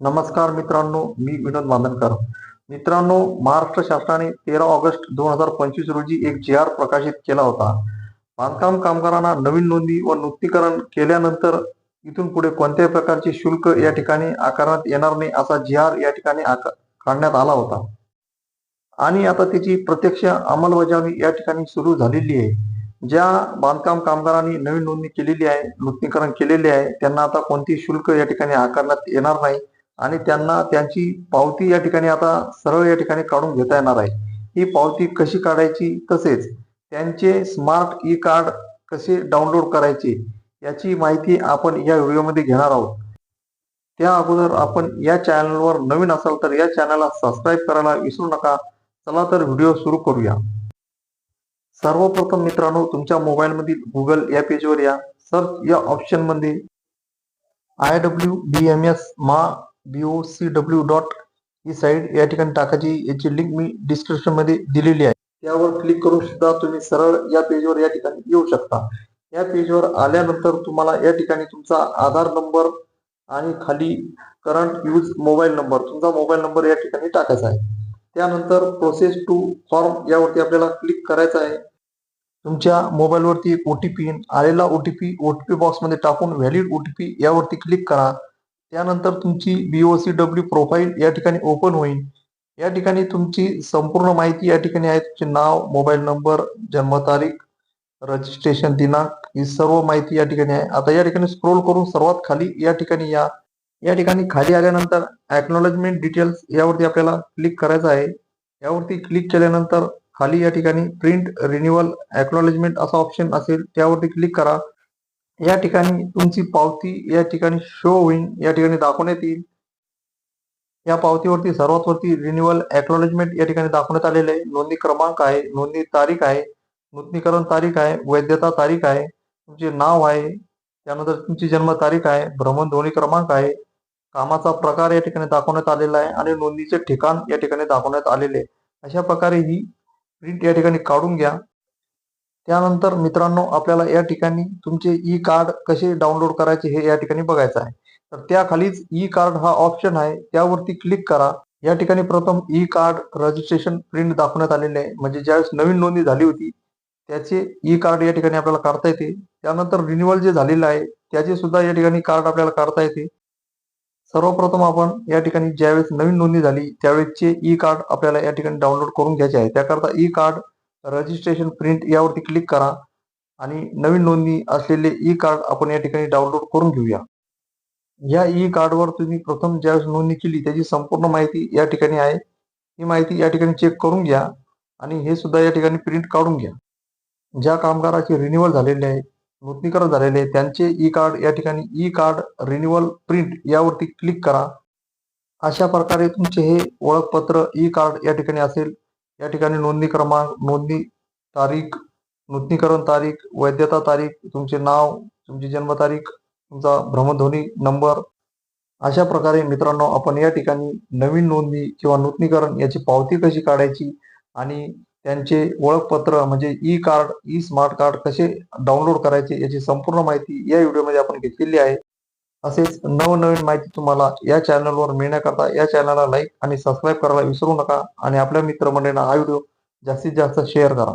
नमस्कार मित्रांनो मी विनोद मांदनकर मित्रांनो महाराष्ट्र शासनाने तेरा ऑगस्ट दोन हजार पंचवीस रोजी एक जी आर प्रकाशित केला होता. बांधकाम कामगारांना नवीन नोंदी व नूतनीकरण केल्यानंतर इथून पुढे कोणत्याही प्रकारचे शुल्क या ठिकाणी आकारण्यात येणार नाही असा जी आर या ठिकाणी काढण्यात आला होता. आणि आता त्याची प्रत्यक्ष अंमलबजावणी या ठिकाणी सुरू झालेली आहे. ज्या बांधकाम कामगारांनी नवीन नोंदणी केलेली आहे नूतनीकरण केलेले आहे त्यांना आता कोणतेही शुल्क या ठिकाणी आकारण्यात येणार नाही. आणि त्यांना त्यांची पावती या ठिकाणी आता सरळ या ठिकाणी काढून घेता येणार आहे. ही पावती कशी काढायची? तसेच त्यांचे स्मार्ट ई कार्ड कसे डाउनलोड करायचे? याची माहिती आपण या व्हिडिओमध्ये घेणार आहोत. त्या अगोदर आपण या चॅनलवर नवीन असाल तर या चॅनलला सबस्क्राईब करायला विसरू नका. चला तर व्हिडिओ सुरू करूया. सर्वप्रथम मित्रांनो तुमच्या मोबाईल मधील गुगल या पेजवर या. सर्च या ऑप्शनमध्ये I W B M S मा B O C W dot ही साईट या ठिकाणी टाकायची. याची लिंक मी डिस्क्रिप्शनमध्ये दिलेली आहे. त्यावर क्लिक करून सुद्धा तुम्ही सरळ या पेजवर या ठिकाणी येऊ शकता. या पेजवर आल्यानंतर तुम्हाला या ठिकाणी तुमचा आधार नंबर आणि खाली करंट यूज मोबाईल नंबर तुमचा मोबाईल नंबर या ठिकाणी टाकायचा आहे. त्यानंतर प्रोसेस टू फॉर्म यावरती आपल्याला क्लिक करायचं आहे. तुमच्या मोबाईलवरती एक ओ टी पी आलेला O T P O T P बॉक्समध्ये टाकून व्हॅलिड पी यावरती क्लिक करा. त्यानंतर तुमची बीओसी डब्ल्यू प्रोफाईल या ठिकाणी ओपन होईल. या ठिकाणी तुमची संपूर्ण माहिती या ठिकाणी आहे. तुमचे नाव मोबाईल नंबर जन्मतारीख रजिस्ट्रेशन दिनांक ही सर्व माहिती या ठिकाणी आहे. आता या ठिकाणी स्क्रोल करून सर्वात खाली या ठिकाणी या. या ठिकाणी खाली आल्यानंतर अॅक्नॉलेजमेंट डिटेल्स यावरती आपल्याला क्लिक करायचं आहे. यावरती क्लिक केल्यानंतर खाली या ठिकाणी प्रिंट रिन्युअल अॅक्नॉलेजमेंट असा ऑप्शन असेल. त्यावरती क्लिक करा. या ठिकाणी तुमची पावती या ठिकाणी शो होईल या ठिकाणी दाखवण्यात येईल. या पावतीवरती सर्वात वरती रिन्युअल अॅक्नॉलेजमेंट या ठिकाणी दाखवण्यात आलेले आहे. नोंदणी क्रमांक आहे नोंदणी तारीख आहे नूतनीकरण तारीख आहे वैधता तारीख आहे तुमचे नाव आहे त्यानंतर तुमची जन्म तारीख आहे भ्रमणध्वनी क्रमांक आहे कामाचा प्रकार या ठिकाणी दाखवण्यात आलेला आहे आणि नोंदणीचे ठिकाण या ठिकाणी दाखवण्यात आलेले आहे. अशा प्रकारे ही प्रिंट या ठिकाणी काढून घ्या. त्यानंतर मित्रांनो आपल्याला या ठिकाणी तुमचे ई कार्ड कसे डाउनलोड करायचे हे या ठिकाणी बघायचं आहे. तर त्याखालीच ई कार्ड हा ऑप्शन आहे. त्यावरती क्लिक करा. या ठिकाणी प्रथम ई कार्ड रजिस्ट्रेशन प्रिंट दाखवण्यात आलेले आहे. म्हणजे ज्यावेळेस नवीन नोंदणी झाली होती त्याचे ई कार्ड या ठिकाणी आपल्याला काढता येते. त्यानंतर रिन्युअल जे झालेलं आहे त्याचे सुद्धा या ठिकाणी कार्ड आपल्याला काढता येते. सर्वप्रथम आपण या ठिकाणी ज्यावेळेस नवीन नोंदणी झाली त्यावेळेसचे ई कार्ड आपल्याला या ठिकाणी डाउनलोड करून घ्यायचे आहे. त्याकरता ई कार्ड रजिस्ट्रेशन प्रिंट यावरती क्लिक करा आणि नवीन नोंदणी असलेले ई कार्ड आपण या ठिकाणी डाउनलोड करून घेऊया. या ई कार्डवर तुम्ही प्रथम ज्यावेळेस नोंदणी केली त्याची संपूर्ण माहिती या ठिकाणी आहे. ही माहिती या ठिकाणी चेक करून घ्या आणि हे सुद्धा या ठिकाणी प्रिंट काढून घ्या. ज्या कामगाराचे रिन्युअल झालेले आहे नूतनीकरण झालेले आहे त्यांचे ई कार्ड या ठिकाणी ई कार्ड रिन्युअल प्रिंट यावरती क्लिक करा. अशा प्रकारे तुमचे हे ओळखपत्र ई कार्ड या ठिकाणी असेल. या ठिकाणी नोंदणी क्रमांक नोंदणी तारीख नूतनीकरण तारीख वैधता तारीख तुमचे नाव तुमची जन्मतारीख तुमचा भ्रमणध्वनी नंबर. अशा प्रकारे मित्रांनो आपण या ठिकाणी नवीन नोंदणी किंवा नूतनीकरण याची पावती कशी काढायची आणि त्यांचे ओळखपत्र म्हणजे e card e smart card कसे डाउनलोड करायचे याची संपूर्ण माहिती या व्हिडिओमध्ये आपण घेतलेली आहे. असेच नवनवीन माहिती तुम्हाला या चॅनलवर मिळण्याकरता या चॅनलला लाईक आणि सबस्क्राईब करायला विसरू नका. आणि आपल्या मित्रमंडळींना हा व्हिडिओ जास्तीत जास्त शेअर करा.